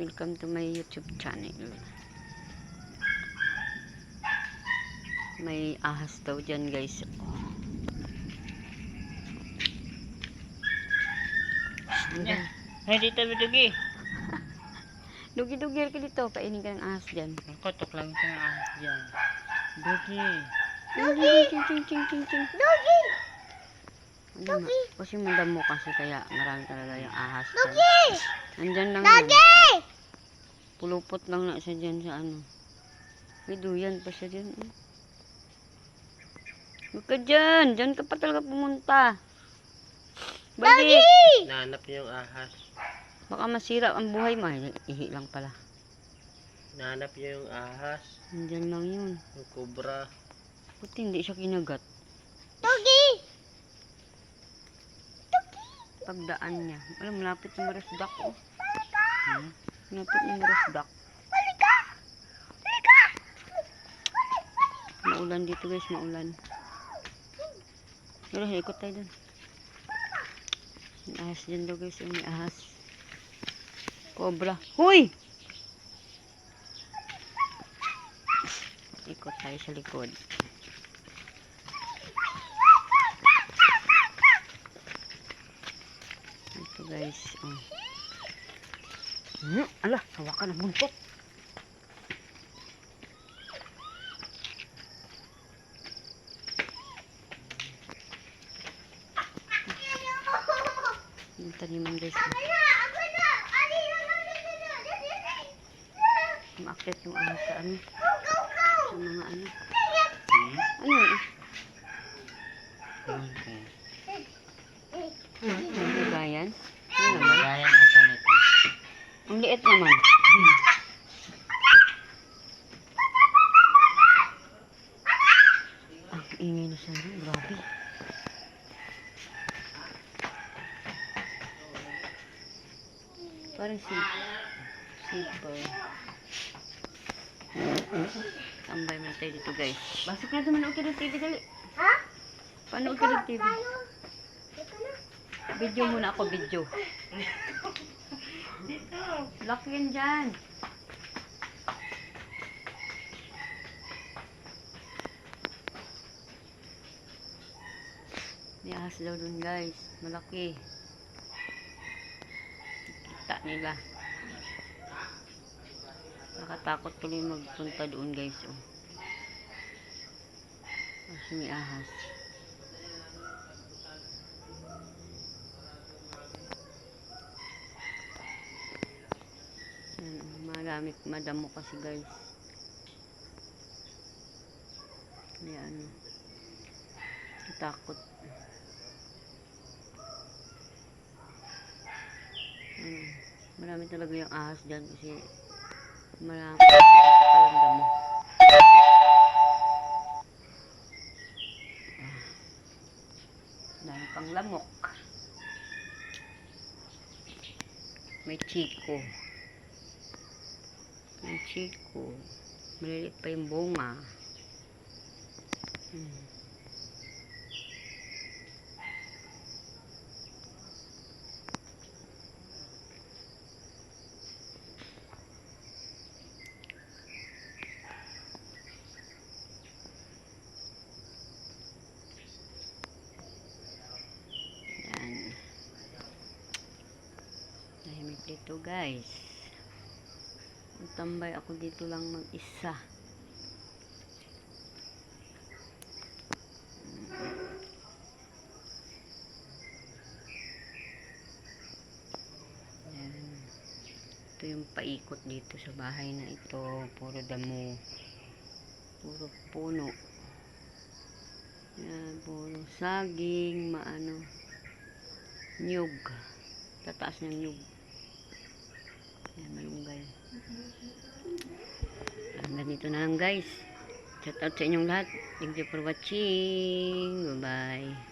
Welcome to my YouTube channel. May ahas daw dyan guys. Nya. Ay, dito bidugi. Dugi-dugi ka dito. Kainin ka ng ahas dyan. Kotok lang ito ng ahas dyan. Dugi. Dugi! Ching, ching, ching, ching. Dugi! Dugi! Kasi mandamo kasi kaya marami talaga yung ahas. Dugi! Andyan lang Dugi! Pulupot lang na siya dyan sa ano. May duyan pa siya dyan. eh. Huwag ka dyan! Dyan ka pa talaga pumunta. Balik! Nahanap niyo yung ahas. Baka masira ang buhay mo. Ihi lang pala. Nahanap niyo yung ahas. Andyan lang yun. Yung kubra. Buti hindi siya kinagat. Pagdaan niya. Alam, malapit yung marisdak oh. Hmm? Malapit yung marisdak. Maulan dito guys, maulan. Pero ikot tayo dun. May ahas dyan daw guys, oh, may ahas. Cobra. Huy! Ikot tayo sa likod. Ito guys. Oh. Hmm, ala, hawakan ng buntot. Yung taniman guys. Umakit yung ahas sa ano. Sa mga ano. Ano eh? Ano ba yan? Ano naman? Gaya ng asa nito. Ang liit naman. Ang ingay na siya. no? Grabe. Parang si Super. Tambay mo na tayo dito guys. Basok na naman okay ng TV dali. Ha? Paano okay ng TV? Video muna ako, video. Lock yan dyan. May ahas daw dun guys. Malaki. Kita nila. Nakatakot tuloy magpunta doon guys. Oh. Kasi may ahas. Marami madamo kasi guys. Kaya ano, takot. Ano, marami talaga yung ahas dyan kasi marami talagang damo. Ah, dami pang lamok. May chiko. Yung chiko. Maliliit pa yung bunga. Hmm. Dito guys. Tambay ako dito lang mag-isa. Ito yung paikot dito sa bahay na ito. Puro damo. Puro puno. Yan, puro saging, maano, nyug. Tataas ng nyug. Yan, malunggay. Dito na lang guys. Shout out sa inyong lahat. Thank you for watching. Bye-bye.